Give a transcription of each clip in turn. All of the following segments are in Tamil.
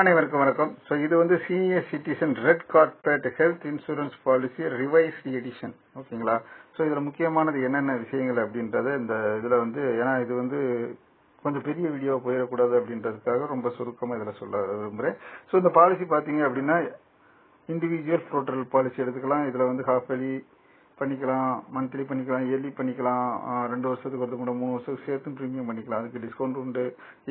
அனைவருக்கும் வணக்கம். ஸோ இது வந்து senior citizen red carpet health insurance policy revise edition ஓகேங்களா? ஸோ இதில் முக்கியமானது என்னென்ன விஷயங்கள் அப்படின்றத இந்த இதில் வந்து ஏன்னா இது வந்து கொஞ்சம் பெரிய வீடியோ போயிடக்கூடாது அப்படின்றதுக்காக ரொம்ப சுருக்கமாக இதில் சொல்ல விரும்புகிறேன் ஸோ இந்த பாலிசி பார்த்தீங்க அப்படின்னா இண்டிவிஜுவல் டோட்டல் பாலிசி எடுத்துக்கலாம். இதில் வந்து ஹாஃப் எலி பண்ணிக்கலாம் மந்த்லி பண்ணிக்கலாம் இயர்லி பண்ணிக்கலாம் ரெண்டு வருஷத்துக்கு ஒருத்தர் கூட மூணு வருஷத்துக்கு சேர்த்து ப்ரீமியம் பண்ணிக்கலாம். அதுக்கு டிஸ்கவுண்ட் உண்டு.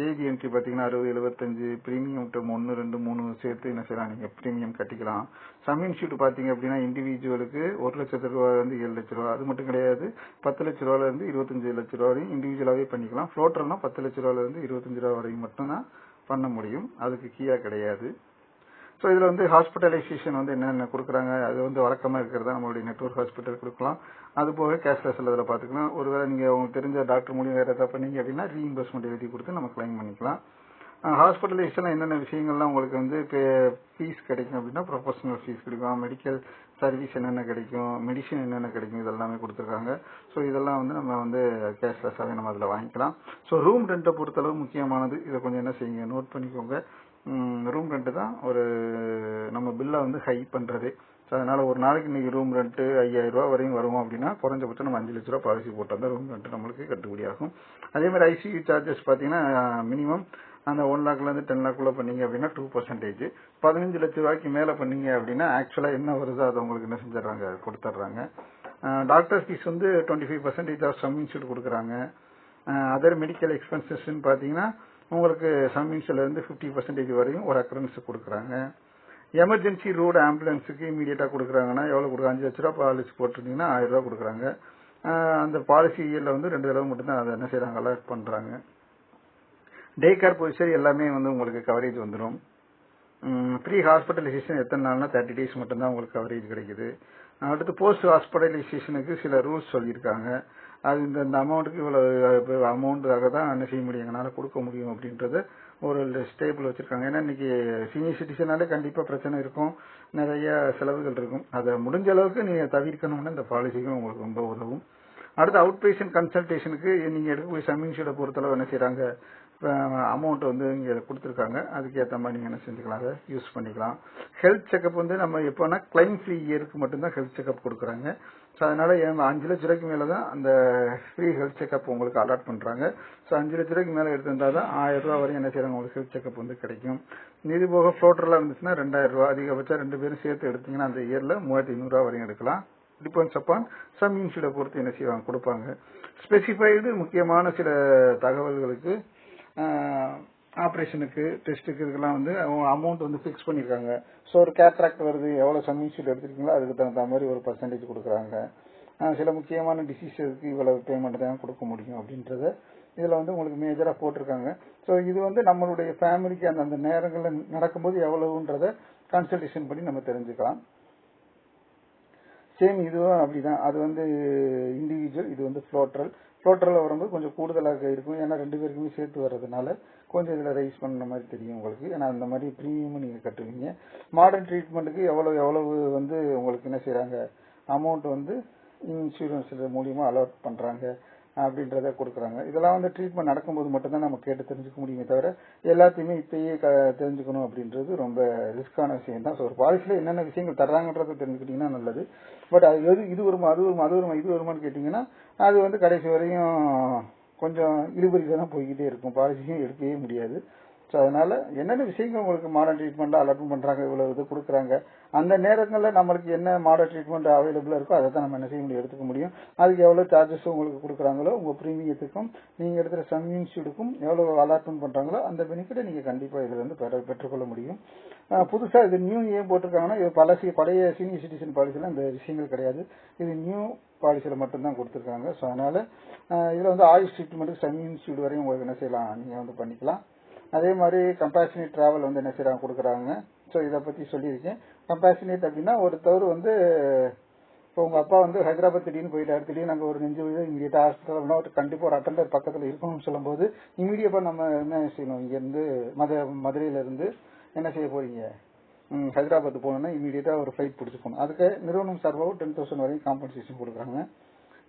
ஏஜ் என்ட்ரி பார்த்தீங்கன்னா அறுபது எழுபத்தஞ்சு ப்ரீமியம் டேர்ம் ஒன்று ரெண்டு மூணு சேர்த்து என்ன செய்யலாம்? நீங்கள் ப்ரீமியம் கட்டிக்கலாம். சம் இன்ஸ்டியூட் பார்த்தீங்க அப்படின்னா இண்டிவிஜுவலுக்கு ஒரு லட்சத்து ரூபாய் ஏழு லட்ச ரூபா. அது மட்டும் கிடையாது. பத்து லட்ச ரூபாயில இருந்து இருபத்தஞ்சு லட்ச ரூபா வரையும் இண்டிவிஜுவலாகவே பண்ணிக்கலாம். ஃப்ளோட்டர்னா பத்து லட்ச ரூபாயிலிருந்து இருபத்தஞ்சு ரூபா வரையும் மட்டும்தான் பண்ண முடியும். அதுக்கு கீழே கிடையாது. ஸோ இதில் வந்து ஹாஸ்பிட்டலைசேஷன் வந்து என்னென்ன கொடுக்குறாங்க? அது வந்து வழக்கமாக இருக்கிறதா? நம்மளுடைய நெட்ஒர்க் ஹாஸ்பிட்டல் கொடுக்கலாம். அது போக கேஷ்லெஸ் இதில் பார்த்துக்கலாம் ஒருவேளை நீங்கள் உங்களுக்கு தெரிஞ்ச டாக்டர் மூலியம் வேறு எதாவது பண்ணீங்க அப்படின்னா ரீஇம்பர்ஸ்மெண்ட் எழுதி கொடுத்து நம்ம கிளைம் பண்ணிக்கலாம். ஹாஸ்பிட்டலைசேஷன் என்னென்ன விஷயங்கள்லாம் உங்களுக்கு வந்து இப்போ ஃபீஸ் கிடைக்கும் அப்படின்னா ப்ரொஃபஷனல் ஃபீஸ் கிடைக்கும். மெடிக்கல் சர்வீஸ் என்னென்ன கிடைக்கும்? மெடிசின் என்னென்ன கிடைக்கும்? இதெல்லாமே கொடுத்துருக்காங்க. ஸோ இதெல்லாம் வந்து நம்ம வந்து கேஷ்லெஸ்ஸாகவே நம்ம அதில் வாங்கிக்கலாம். ஸோ ரூம் ரெண்ட்டை பொறுத்தளவு முக்கியமானது. இதை கொஞ்சம் என்ன செய்யுங்க? நோட் பண்ணிக்கோங்க. ரூம் ரெண்ட்டு தான் ஒரு நம்ம பில்லை வந்து ஹை பண்ணுறது ஸோ அதனால் ஒரு நாளைக்கு இன்றைக்கி ரூம் ரெண்ட்டு ஐயாயிரரூபா வரையும் வரும் அப்படின்னா குறைஞ்சபட்சம் நம்ம அஞ்சு லட்ச ரூபா பாலிசி போட்டால் தான் ரூம் ரெண்ட்டு நம்மளுக்கு கட்டுப்படியாகும் அதே மாதிரி ஐசியூ சார்ஜஸ் பார்த்தீங்கன்னா மினிமம் அந்த ஒன் லேக்லேருந்து டென் லேக்குள்ளே பண்ணீங்க அப்படின்னா டூ பர்சன்டேஜ் பதினஞ்சு லட்ச ரூபாய்க்கு மேலே பண்ணீங்க அப்படின்னா ஆக்சுவலாக என்ன வருதோ அதை உங்களுக்கு என்ன செஞ்சிடுறாங்க கொடுத்துட்றாங்க. டாக்டர் ஃபீஸ் வந்து twenty five percentage of sum insured கொடுக்குறாங்க அதர் மெடிக்கல் எக்ஸ்பென்சஸ்ன்னு பார்த்தீங்கன்னா உங்களுக்கு சம்மிங்ஸ்லேருந்து ஃபிஃப்டி பர்சன்டேஜ் வரையும் ஒரு அக்கரன்ஸ் கொடுக்குறாங்க. எமர்ஜென்சி ரோடு ஆம்புலன்ஸுக்கு இமீடியட்டாக கொடுக்குறாங்கன்னா எவ்வளோ கொடுக்குறாங்க அஞ்சு லட்ச ரூபா பாலிசி போட்டிருந்தீங்கன்னா ஆயிரம் ரூபா கொடுக்குறாங்க. அந்த பாலிசி இயரில் வந்து ரெண்டு தடவை மட்டும்தான் அதை என்ன செய்கிறாங்க அலர்ட் பண்ணுறாங்க டே கேர் பொசிஷன் எல்லாமே வந்து உங்களுக்கு கவரேஜ் வந்துடும் ப்ரீ ஹாஸ்பிட்டலைசேஷன் எத்தனை நாள்னா தேர்ட்டி டேஸ் மட்டும்தான் உங்களுக்கு கவரேஜ் கிடைக்குது. அடுத்து போஸ்ட் ஹாஸ்பிட்டலைசேஷனுக்கு சில ரூல்ஸ் சொல்லியிருக்காங்க. அது இந்த இந்த அமௌண்ட்டுக்கு இவ்வளோ அமௌண்ட்டாக தான் என்ன செய்ய முடியும்? எங்களால் கொடுக்க முடியும் அப்படின்றத ஒரு ஸ்டேபிள் வச்சுருக்காங்க. ஏன்னா இன்னைக்கு சீனியர் சிட்டிசனாலே கண்டிப்பாக பிரச்சனை இருக்கும். நிறைய செலவுகள் இருக்கும். அதை முடிஞ்ச அளவுக்கு நீங்கள் தவிர்க்கணும்னா இந்த பாலிசிகள் உங்களுக்கு ரொம்ப உதவும். அடுத்து அவுட் பேஷண்ட் கன்சல்டேஷனுக்கு நீங்கள் எடுக்கக்கூடிய சம்மின்ஷீட்டை பொறுத்தளவு என்ன செய்கிறாங்க அமௌண்ட் வந்து இங்கே கொடுத்துருக்காங்க. அதுக்கேற்ற மாதிரி நீங்கள் என்ன செஞ்சுக்கலாம்? அதை யூஸ் பண்ணிக்கலாம். ஹெல்த் செக்கப் வந்து நம்ம எப்போனா கிளைம் ஃப்ரீ இயருக்கு மட்டும்தான் ஹெல்த் செக்கப் கொடுக்குறாங்க. ஸோ அதனால அஞ்சு லட்ச ரூபாய்க்கு மேலே தான் அந்த ஃப்ரீ ஹெல்த் செக்அப் உங்களுக்கு அலாட் பண்ணுறாங்க ஸோ அஞ்சு லட்ச ரூபாய்க்கு மேலே எடுத்திருந்தா தான் ஆயிரம் ரூபா வரையும் என்ன செய்யறாங்க உங்களுக்கு ஹெல்த் செக்அப் வந்து கிடைக்கும். இது போக ஃப்ளோட்டர்லாம் இருந்துச்சுன்னா ரெண்டாயிரம் ரூபா அதிகபட்சம் ரெண்டு பேரும் சேர்த்து எடுத்தீங்கன்னா அந்த இயரில் மூவாயிரத்தி ஐநூறுரூவா வரையும் எடுக்கலாம். டிபெண்ட்ஸ் அப்பான் சம் இன்ஸ்டியூட்டை பொறுத்து என்ன செய்வாங்க? கொடுப்பாங்க. ஸ்பெசிஃபைடு முக்கியமான சில தகவல்களுக்கு ஆப்ரேஷனுக்கு டெஸ்ட்டுக்கு இதுக்கெல்லாம் வந்து அமௌண்ட் வந்து ஃபிக்ஸ் பண்ணியிருக்காங்க ஸோ ஒரு கேட்ராக்ட் வருது எவ்வளோ சம் எடுத்துருக்கீங்களோ அதுக்கு தகுந்த மாதிரி ஒரு பர்சன்டேஜ் கொடுக்குறாங்க. சில முக்கியமான டிசீஸுக்கு இவ்வளவு பேமெண்ட் தான் கொடுக்க முடியும் அப்படின்றத இதில் வந்து உங்களுக்கு மேஜராக போட்டிருக்காங்க. ஸோ இது வந்து நம்மளுடைய ஃபேமிலிக்கு அந்த அந்த நேரங்களில் நடக்கும்போது எவ்வளவுன்றத கன்சல்டேஷன் பண்ணி நம்ம தெரிஞ்சுக்கலாம். சேம் இதுவும் அப்படிதான். அது வந்து இண்டிவிஜுவல் இது வந்து ஃப்ளோட்ரல் ஃப்ளோட்ரலில் வரும்போது கொஞ்சம் கூடுதலாக இருக்கும். ஏன்னா ரெண்டு பேருக்குமே சேர்த்து வர்றதுனால கொஞ்சம் இதில் ரைஸ் பண்ண மாதிரி தெரியும் உங்களுக்கு. ஏன்னா அந்த மாதிரி ப்ரீமியமும் நீங்கள் கட்டுவீங்க. மாடர்ன் ட்ரீட்மெண்ட்டுக்கு எவ்வளோ எவ்வளவு வந்து உங்களுக்கு என்ன செய்கிறாங்க அமௌண்ட் வந்து இன்சூரன்ஸ் மூலியமாக அலாட் பண்ணுறாங்க அப்படின்றத கொடுக்குறாங்க. இதெல்லாம் வந்து ட்ரீட்மெண்ட் நடக்கும்போது மட்டும்தான் நம்ம கேட்டு தெரிஞ்சுக்க முடியுமே தவிர எல்லாத்தையுமே இப்பயே தெரிஞ்சுக்கணும் அப்படின்றது ரொம்ப ரிஸ்கான விஷயம் தான் ஸோ ஒரு பாலிசியில் என்னென்ன விஷயங்கள் தர்றாங்கன்றத தெரிஞ்சுக்கிட்டீங்கன்னா நல்லது. பட் அது எது இது வருமா அது வருமா அது வருமா இது வருமானு கேட்டிங்கன்னா அது வந்து கடைசி வரையும் கொஞ்சம் இழுபறியில் தான் போய்கிட்டே இருக்கும். பாலிசியும் எடுக்கவே முடியாது. ஸோ அதனால என்னென்ன விஷயங்கள் உங்களுக்கு மாடர்ன் ட்ரீட்மெண்ட்டாக அலாட் பண்ணுறாங்க இவ்வளோ இது கொடுக்குறாங்க அந்த நேரங்களில் நம்மளுக்கு என்ன மாடர்ன் ட்ரீட்மெண்ட் அவைலபிளாக இருக்கோ அதை தான் நம்ம என்ன செய்ய முடியும் எடுத்துக்க முடியும். அதுக்கு எவ்வளோ சார்ஜஸ் உங்களுக்கு கொடுக்குறாங்களோ உங்கள் ப்ரீமியத்துக்கும் நீங்கள் எடுக்கிற சம் இன்ஸ்டியூட்டுக்கும் எவ்வளோ அலாட்மெண்ட் பண்ணுறாங்களோ அந்த பெனிஃபிட்டை நீங்கள் கண்டிப்பாக இதில் வந்து பெற பெற்றுக்கொள்ள முடியும். புதுசாக இது நியூ ஏன் போட்டிருக்காங்கன்னா இது பல பழைய சீனியர் சிட்டிசன் பாலிசியில் இந்த விஷயங்கள் கிடையாது. இது நியூ பாலிசியில் மட்டும்தான் கொடுத்துருக்காங்க. ஸோ அதனால் இதில் வந்து ஆயுஷ் ட்ரீட்மெண்ட்டுக்கு சம் இன்ஸ்டியூட் வரையும் உங்களுக்கு என்ன செய்யலாம்? நீங்கள் வந்து பண்ணிக்கலாம். அதே மாதிரி கம்பேஷனேட் டிராவல் வந்து என்ன செய்யறாங்க கொடுக்குறாங்க. ஸோ இதை பற்றி சொல்லியிருக்கேன். கம்பேஷனேட் அப்படின்னா ஒருத்தவர் வந்து இப்போ உங்கள் அப்பா வந்து ஹைதராபாத் திடீர்னு போயிட்டாரு. திடீர்னு நாங்கள் ஒரு நெஞ்சு விழுது இமீடியட்டாக ஹாஸ்பிட்டல் ஒரு கண்டிப்பாக ஒரு அட்டண்டர் பக்கத்தில் இருக்கணும்னு சொல்லும்போது இமீடியட்டாக நம்ம என்ன செய்யணும்? இங்கேருந்து மத மதுரையிலேருந்து என்ன செய்ய போறீங்க? ஹைதராபாத் போகணுன்னா இமீடியட்டாக ஒரு ஃப்ளைட் பிடிச்சிக்கணும் அதுக்கு நிறுவனம் சார்பாகவும் டென் தௌசண்ட் வரையும் காம்பன்சேஷன் கொடுக்குறாங்க.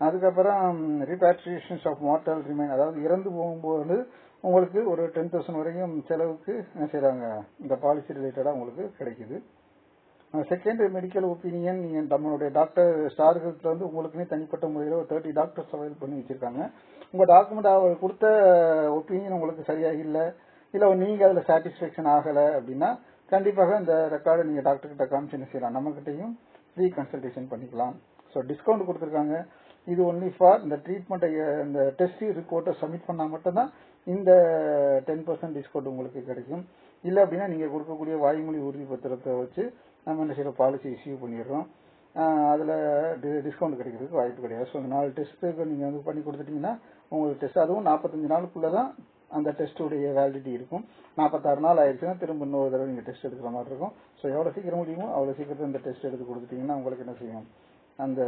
அதுக்கப்புறம் ரீபேட்ரியேஷன்ஸ் ஆஃப் மார்டல் ரிமைன் அதாவது இறந்து போகும்போது உங்களுக்கு ஒரு டென் தௌசண்ட் வரைக்கும் செலவுக்கு என்ன செய்றாங்க? இந்த பாலிசி ரிலேட்டடா உங்களுக்கு கிடைக்குது. செகண்ட் மெடிக்கல் ஒப்பீனியன் நீங்க நம்மளுடைய டாக்டர் ஸ்டார் வந்து உங்களுக்குன்னே தனிப்பட்ட முறையில் ஒரு தேர்ட்டி டாக்டர்ஸ் அவைல் பண்ணி வச்சிருக்காங்க. உங்க டாக்குமெண்ட் அவர் கொடுத்த ஒப்பீனியன் உங்களுக்கு சரியாக இல்லை இல்ல நீங்க அதுல சாட்டிஸ்பேக்ஷன் ஆகல அப்படின்னா கண்டிப்பாக இந்த ரெக்கார்டை நீங்க டாக்டர் கிட்ட காமிச்சு என்ன செய்யலாம்? நம்ம ஃப்ரீ கன்சல்டேஷன் பண்ணிக்கலாம். ஸோ டிஸ்கவுண்ட் கொடுத்துருக்காங்க. இது ஒன்லி ஃபார் இந்த ட்ரீட்மெண்ட்டை இந்த டெஸ்ட் ரிப்போர்ட்டை சப்மிட் பண்ணால் மட்டும்தான் இந்த டென் பர்சன்ட் டிஸ்கவுண்ட் உங்களுக்கு கிடைக்கும். இல்லை அப்படின்னா நீங்கள் கொடுக்கக்கூடிய வாய்மொழி உறுதிப்பத்திரத்தை வச்சு நம்ம என்ன செய்யறோம் பாலிசி இஷ்யூ பண்ணிடுறோம். அதில் டிஸ்கவுண்ட் கிடைக்கிறதுக்கு வாய்ப்பு கிடையாது. ஸோ இந்த நாலு டெஸ்ட்டுக்கு நீங்கள் வந்து பண்ணி கொடுத்துட்டீங்கன்னா உங்களுக்கு டெஸ்ட் அதுவும் நாற்பத்தஞ்சு நாளுக்குள்ளே தான் அந்த டெஸ்ட்டுடைய வேலிடிட்டி இருக்கும். நாற்பத்தாறு நாள் ஆயிடுச்சுன்னா திரும்ப இன்னொரு தடவை நீங்கள் டெஸ்ட் எடுக்கிற மாதிரி இருக்கும். ஸோ எவ்வளோ சீக்கிரம் முடியுமோ அவ்வளோ சீக்கிரத்தில் இந்த டெஸ்ட் எடுத்து கொடுத்துட்டீங்கன்னா உங்களுக்கு என்ன செய்யும்? அந்த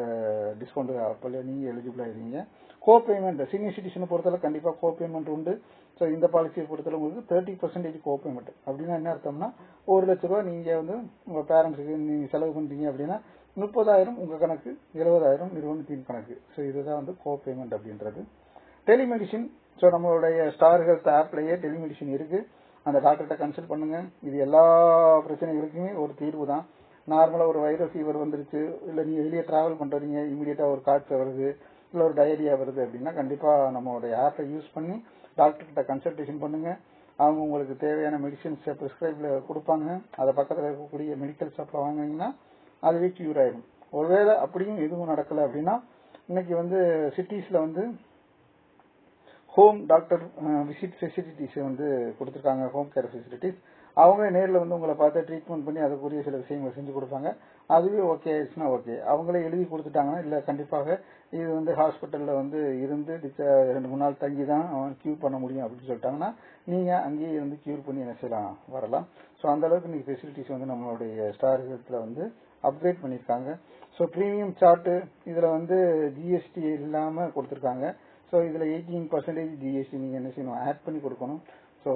டிஸ்கவுண்ட் அப்பல நீங்க எலிஜிபிளாக இருக்கீங்க கோ பேமெண்ட் சீனியர் சிட்டிசனை பொறுத்தவரை கண்டிப்பாக கோ பேமெண்ட் உண்டு. ஸோ இந்த பாலிசியை பொறுத்தவரை உங்களுக்கு தேர்ட்டி பர்சன்டேஜ் கோ பேமெண்ட் அப்படின்னா என்ன அர்த்தம்னா ஒரு லட்ச ரூபா நீங்கள் வந்து உங்கள் பேரண்ட்ஸுக்கு நீங்கள் செலவு பண்ணுறீங்க அப்படின்னா முப்பதாயிரம் உங்கள் கணக்கு எழுபதாயிரம் நிறுவனத்தின் கணக்கு. ஸோ இதுதான் வந்து கோ பேமெண்ட் அப்படின்றது. டெலிமெடிசின் ஸோ நம்மளுடைய ஸ்டார் ஹெல்த் ஆப்லேயே டெலிமெடிசின் இருக்குது அந்த டாக்டர்கிட்ட கன்சல்ட் பண்ணுங்கள் இது எல்லா பிரச்சனைகளுக்குமே ஒரு தீர்வு தான். நார்மலாக ஒரு வைரல் ஃபீவர் வந்துருச்சு இல்லை நீங்கள் வெளியே ட்ராவல் பண்ணுறீங்க இமீடியட்டாக ஒரு காய்ச்சல் வருது இல்லை ஒரு டயரியா வருது அப்படின்னா கண்டிப்பாக நம்மளுடைய ஆப்பை யூஸ் பண்ணி டாக்டர்கிட்ட கன்சல்டேஷன் பண்ணுங்கள் அவங்க உங்களுக்கு தேவையான மெடிசின்ஸை ப்ரிஸ்கிரைப்ல கொடுப்பாங்க. அதை பக்கத்தில் இருக்கக்கூடிய மெடிக்கல் ஷாப்பில் வாங்கினீங்கன்னா அதுவே கியூர் ஆயிடும். ஒருவேளை அப்படியும் எதுவும் நடக்கலை அப்படின்னா இன்னைக்கு வந்து சிட்டிஸில் வந்து ஹோம் டாக்டர் விசிட் ஃபெசிலிட்டிஸ் வந்து கொடுத்துருக்காங்க ஹோம் கேர் ஃபெசிலிட்டிஸ் அவங்க நேரில் வந்து உங்களை பார்த்து ட்ரீட்மெண்ட் பண்ணி அதுக்குரிய சில விஷயங்களை செஞ்சு கொடுப்பாங்க. அதுவே ஓகே ஆயிடுச்சுன்னா ஓகே அவங்களே எழுதி கொடுத்துட்டாங்கன்னா இல்லை கண்டிப்பாக இது வந்து ஹாஸ்பிட்டலில் வந்து இருந்து ரெண்டு மூணு நாள் தங்கி தான் அவன் க்யூர் பண்ண முடியும் அப்படின்னு சொல்லிட்டாங்கன்னா நீங்கள் அங்கேயே இருந்து க்யூர் பண்ணி என்ன செய்யலாம் வரலாம். ஸோ அந்த அளவுக்கு நீங்க ஃபெசிலிட்டிஸ் வந்து நம்மளுடைய ஸ்டார் ஹெல்த்தில் வந்து அப்கிரேட் பண்ணியிருக்காங்க. ஸோ ப்ரீமியம் சார்ட்டு இதில் வந்து ஜிஎஸ்டி இல்லாமல் கொடுத்துருக்காங்க. ஸோ இதில் எயிட்டீன் பர்சன்டேஜ் ஜிஎஸ்டி நீங்கள் என்ன செய்யணும் ஆட் பண்ணி கொடுக்கணும். ஸோ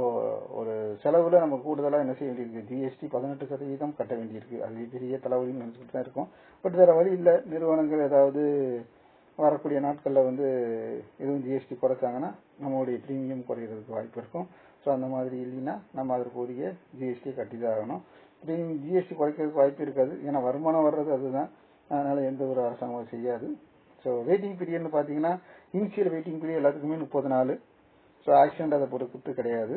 ஒரு செலவில் நம்ம கூடுதலாக என்ன செய்ய வேண்டியிருக்கு? ஜிஎஸ்டி பதினெட்டு சதவீதம் கட்ட வேண்டியிருக்கு. அது பெரிய தலைவலின்னு நினச்சிட்டு தான் இருக்கும். பட் வேறு வழி இல்லை. நிறுவனங்கள் ஏதாவது வரக்கூடிய நாட்களில் வந்து எதுவும் ஜிஎஸ்டி குறைச்சாங்கன்னா நம்மளுடைய ப்ரீமியம் குறையிறதுக்கு வாய்ப்பு இருக்கும். ஸோ அந்த மாதிரி இல்லைன்னா நம்ம அதற்குரிய ஜிஎஸ்டி கட்டி தான் ஆகணும். ப்ரீமியம் ஜிஎஸ்டி குறைக்கிறதுக்கு வாய்ப்பு இருக்காது. ஏன்னா வருமானம் வர்றது அதுதான். அதனால் எந்த ஒரு அரசாங்கமும் செய்யாது. ஸோ வெயிட்டிங் பீரியட்னு பார்த்தீங்கன்னா இனிஷியல் வெயிட்டிங் பீரியட் எல்லாத்துக்குமே முப்பது நாள். ஸோ ஆக்சிடென்ட் அதை பொறுத்து கிடையாது.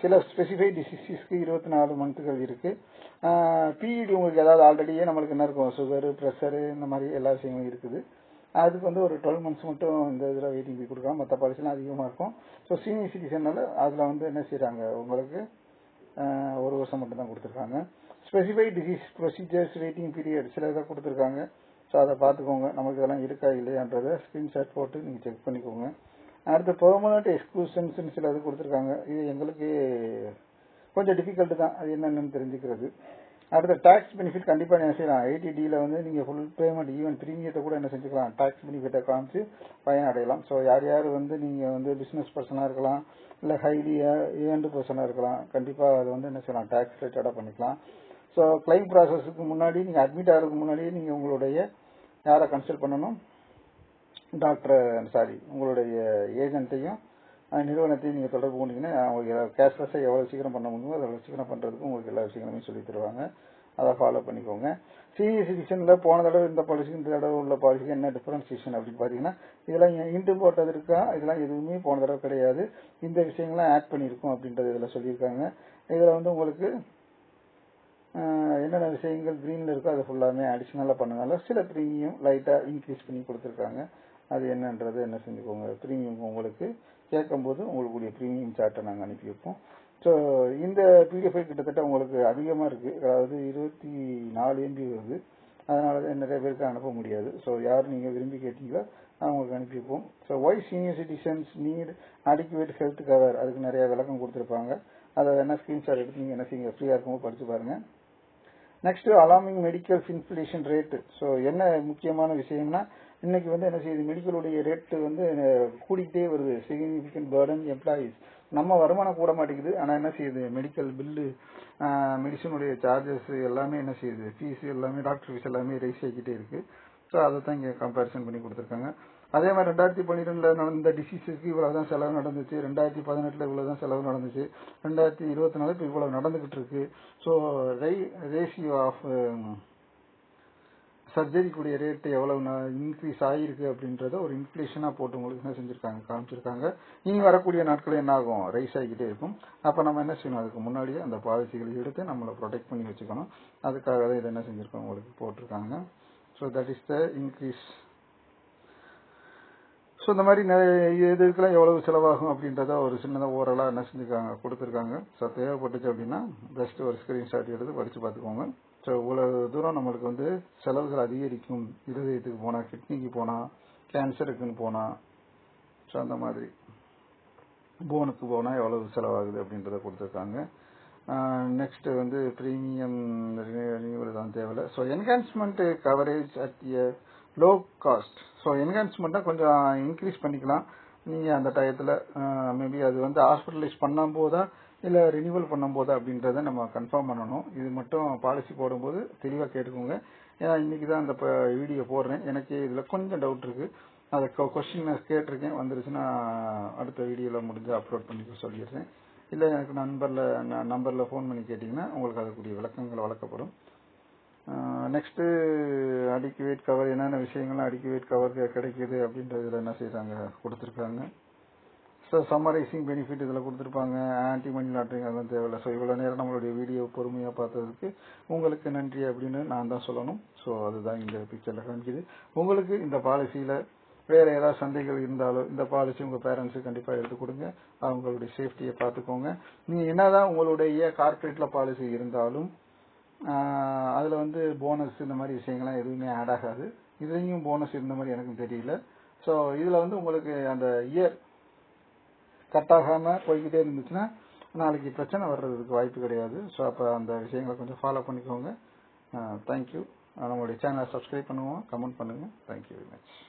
சில ஸ்பெசிஃபைட் டிசீசஸ்க்கு இருபத்தி நாலு மந்த்துகள் இருக்கு. பிஇடி உங்களுக்கு ஏதாவது ஆல்ரெடியே நம்மளுக்கு என்ன இருக்கும்? சுகரு ப்ரெஷரு இந்த மாதிரி எல்லா விஷயங்களும் இருக்குது. அதுக்கு வந்து ஒரு டுவெல் மந்த்ஸ் மட்டும் இந்த இதில் வெயிட்டிங் போய் கொடுக்கலாம் மற்ற பாலிசிலாம் அதிகமாக இருக்கும். ஸோ சீனியர் சிட்டிசன்னால அதில் வந்து என்ன செய்கிறாங்க உங்களுக்கு ஒரு வருஷம் மட்டும் தான் கொடுத்துருக்காங்க. Specified disease procedures waiting period சில இதாக கொடுத்துருக்காங்க. ஸோ அதை பார்த்துக்கோங்க. நமக்கு இதெல்லாம் இருக்கா இல்லையான்றதை ஸ்க்ரீன்ஷாட் போட்டு நீங்கள் செக் பண்ணிக்கோங்க. அடுத்து பெர்மனன்ட் எக்ஸ்க்ளூஷன்ஸ் சில இது கொடுத்துருக்காங்க. இது எங்களுக்கு கொஞ்சம் டிஃபிகல்ட் தான். அது என்னென்னு தெரிஞ்சுக்கிறது. அடுத்த டாக்ஸ் பெனிஃபிட் கண்டிப்பாக என்ன செய்யலாம். ஐடிடியில் வந்து நீங்கள் ஃபுல் பேமெண்ட் ஈவன் பிரீமியத்தை கூட என்ன செஞ்சுக்கலாம். டாக்ஸ் பெனிஃபிட்டை காமிச்சு பயன் அடையலாம் ஸோ யார் யார் வந்து நீங்கள் வந்து பிஸ்னஸ் பர்சனாக இருக்கலாம் இல்லை ஹைலியாக ஏண்டு பர்சனாக இருக்கலாம் கண்டிப்பாக அது வந்து என்ன செய்யலாம்? டாக்ஸ் ரிலேட்டடாக பண்ணிக்கலாம். ஸோ கிளைம் ப்ராசஸுக்கு முன்னாடி நீங்கள் அட்மிட் ஆகிறதுக்கு முன்னாடியே நீங்கள் உங்களுடைய யாரை கன்சல்ட் பண்ணணும்? டாக்டர் சாரி உங்களுடைய ஏஜென்ட்டையும் நிறுவனத்தையும் நீங்கள் தொடர்பு கொண்டீங்கன்னா உங்களுக்கு கேஷ்லெஸ்ஸாக எவ்வளோ சீக்கிரம் பண்ண முடியுமோ அதை சீக்கிரம் பண்ணுறதுக்கு உங்களுக்கு எல்லா விஷயங்களுமே சொல்லி தருவாங்க. அதை ஃபாலோ பண்ணிக்கோங்க. சிஇசி சிட்டிசன்ல போன தடவை இந்த பாலிசி இந்த தடவை உள்ள பாலிசிக்கு என்ன டிஃபரன்சியேஷன் அப்படின்னு பார்த்தீங்கன்னா இதெல்லாம் இன்டு போட்டது இருக்கா? இதெல்லாம் எதுவுமே போன தடவை கிடையாது. இந்த விஷயங்கள்லாம் ஆட் பண்ணியிருக்கோம் அப்படின்றது இதில் சொல்லியிருக்காங்க. இதில் வந்து உங்களுக்கு என்னென்ன விஷயங்கள் க்ரீனில் இருக்கோ அதை ஃபுல்லாமே அடிஷ்னலாக பண்ணனால சில ப்ரீமியம் லைட்டாக இன்க்ரீஸ் பண்ணி கொடுத்துருக்காங்க. அது என்னன்றது என்ன செஞ்சுக்கோங்க. ப்ரீமியம் உங்களுக்கு கேட்கும்போது உங்களுக்குரிய ப்ரீமியம் சார்ட்டை நாங்கள் அனுப்பி வைப்போம். ஸோ இந்த பிடிஎஃப் கிட்டத்தட்ட உங்களுக்கு அதிகமாக இருக்குது அதாவது இருபத்தி நாலு எம்பி வருது. அதனால தான் நிறைய பேருக்கு அனுப்ப முடியாது. ஸோ யார் நீங்கள் விரும்பி கேட்டீங்களோ அவங்களுக்கு அனுப்பி வைப்போம். So why senior citizens need adequate health cover அதுக்கு நிறைய விளக்கம் கொடுத்துருப்பாங்க. அதை என்ன ஸ்கிரீன்ஷாட் எடுத்து நீங்கள் என்ன செய்யுங்க ஃப்ரீயாக இருக்கும்போது படிச்சு பாருங்கள் next alarming medical inflation rate so என்ன முக்கியமான விஷயம்னா இன்னைக்கு வந்து என்ன செய்யுது? மெடிக்கலுடைய ரேட்டு வந்து கூடிக்கிட்டே வருது. சிக்னிஃபிகண்ட் பேர்டன் எம்ப்ளாயீஸ் நம்ம வருமானம் கூட மாட்டேங்குது. ஆனால் என்ன செய்யுது? மெடிக்கல் பில்லு மெடிசனுடைய சார்ஜஸ் எல்லாமே என்ன செய்யுது? ஃபீஸ் எல்லாமே டாக்டர் ஃபீஸ் எல்லாமே ரைஸ் ஆகிக்கிட்டே இருக்கு. ஸோ அதை தான் இங்கே கம்பேரிசன் பண்ணி கொடுத்துருக்காங்க. அதே மாதிரி ரெண்டாயிரத்தி பன்னிரெண்டில் நடந்த டிசீஸுக்கு இவ்வளவுதான் செலவு நடந்துச்சு. ரெண்டாயிரத்தி இவ்வளோ தான் செலவு நடந்துச்சு. ரெண்டாயிரத்தி இருபத்தி நாலு இப்போ இவ்வளோ நடந்துகிட்டு இருக்கு. ஸோ ரேஷியோ ஆஃப் சர்ஜரிக்குரிய ரேட்டு எவ்வளவு இன்க்ரீஸ் ஆகிருக்கு அப்படின்றத ஒரு இன்ஃபிளேஷனா போட்டு உங்களுக்கு என்ன செஞ்சுருக்காங்க காமிச்சிருக்காங்க. இனி வரக்கூடிய நாட்கள் என்ன ஆகும்? ரைஸ் ஆகிக்கிட்டே இருக்கும். அப்போ நம்ம என்ன செய்யணும்? அதுக்கு முன்னாடியே அந்த பாலிசிகளை எடுத்து நம்மளை ப்ரொடெக்ட் பண்ணி வச்சுக்கணும். அதுக்காக தான் இதை என்ன செஞ்சுருக்கோம் உங்களுக்கு போட்டிருக்காங்க. So that is the increase so இந்த மாதிரி நிறைய இதுக்கெல்லாம் எவ்வளவு செலவாகும் அப்படின்றத ஒரு சின்னதாக ஓரலாக என்ன செஞ்சுருக்காங்க கொடுத்துருக்காங்க. ஸோ தேவைப்பட்டுச்சு அப்படின்னா ஜஸ்ட் ஒரு ஸ்க்ரீன்ஷாட் எடுத்து படித்து பார்த்துக்கோங்க. ஸோ இவ்வளவு தூரம் நம்மளுக்கு வந்து செலவுகள் அதிகரிக்கும். இருதயத்துக்கு போனால் கிட்னிக்கு போனால் கேன்சருக்குன்னு போனால் ஸோ அந்த மாதிரி. போனுக்கு போனால் எவ்வளவு செலவாகுது அப்படின்றத கொடுத்துருக்காங்க. நெக்ஸ்ட்டு வந்து ப்ரீமியம் ரினியூவல் தான் தேவையில்லை. So enhancement coverage at a low cost so என்ஹான்ஸ்மெண்ட்டாக கொஞ்சம் இன்க்ரீஸ் பண்ணிக்கலாம். நீங்கள் அந்த டயத்தில் மேபி அது வந்து ஹாஸ்பிட்டலைஸ் பண்ணும்போது தான் இல்லை ரினியூவல் பண்ணும்போது அப்படின்றத நம்ம கன்ஃபார்ம் பண்ணணும். இது மட்டும் பாலிசி போடும்போது தெளிவாக கேட்டுக்கோங்க. ஏன்னா இன்னைக்கு தான் அந்த வீடியோ போடுறேன். எனக்கு இதில் கொஞ்சம் டவுட் இருக்குது அதை கொஸ்டின் கேட்டிருக்கேன். வந்துருச்சுன்னா அடுத்த வீடியோவில் முடிஞ்சு அப்லோட் பண்ணி சொல்லிடுறேன். இல்லை எனக்கு நண்பரில் நம்பரில் ஃபோன் பண்ணி கேட்டிங்கன்னா உங்களுக்கு அதுக்குரிய விளக்கங்கள் வழக்கப்படும் நெக்ஸ்ட்டு அடிக்குவேட் கவர் என்னென்ன விஷயங்கள்லாம் அடிக்குவேட் கவர் கிடைக்கிது அப்படின்றதுல என்ன செய்கிறாங்க கொடுத்துருக்காங்க. ஸோ சம்மரைசிங் பெனிஃபிட் இதில் கொடுத்துருப்பாங்க. ஆன்டி மணி லாட்ரிங் அதெல்லாம் தேவையில்லை. ஸோ இவ்வளோ நேரம் நம்மளுடைய வீடியோ பொறுமையாக பார்த்ததுக்கு உங்களுக்கு நன்றி அப்படின்னு நான் தான் சொல்லணும். ஸோ அதுதான் இந்த பிக்சரில் காமிக்குது. உங்களுக்கு இந்த பாலிசியில் வேறு ஏதாவது சந்தைகள் இருந்தாலும் இந்த பாலிசி உங்கள் பேரண்ட்ஸுக்கு கண்டிப்பாக எடுத்து கொடுங்க. அவங்களுடைய சேஃப்டியை பார்த்துக்கோங்க. நீங்கள் என்னதான் உங்களுடைய கார்பரேட்டில் பாலிசி இருந்தாலும் அதில் வந்து போனஸ் இந்த மாதிரி விஷயங்கள்லாம் எதுவுமே ஆட் ஆகாது. இதுலேயும் போனஸ் இருந்த மாதிரி எனக்கும் தெரியல. ஸோ இதில் வந்து உங்களுக்கு அந்த இயர் கட் ஆகாமல் போய்கிட்டே இருந்துச்சுன்னா நாளைக்கு பிரச்சனை வர்றதுக்கு வாய்ப்பு கிடையாது. ஸோ அப்போ அந்த விஷயங்களை கொஞ்சம் ஃபாலோ பண்ணிக்கோங்க. Uh, தேங்க்யூ uh, நம்மளுடைய சேனலை சப்ஸ்கிரைப் பண்ணுவோம். கமெண்ட் பண்ணுங்கள் தேங்க்யூ வெரி மச்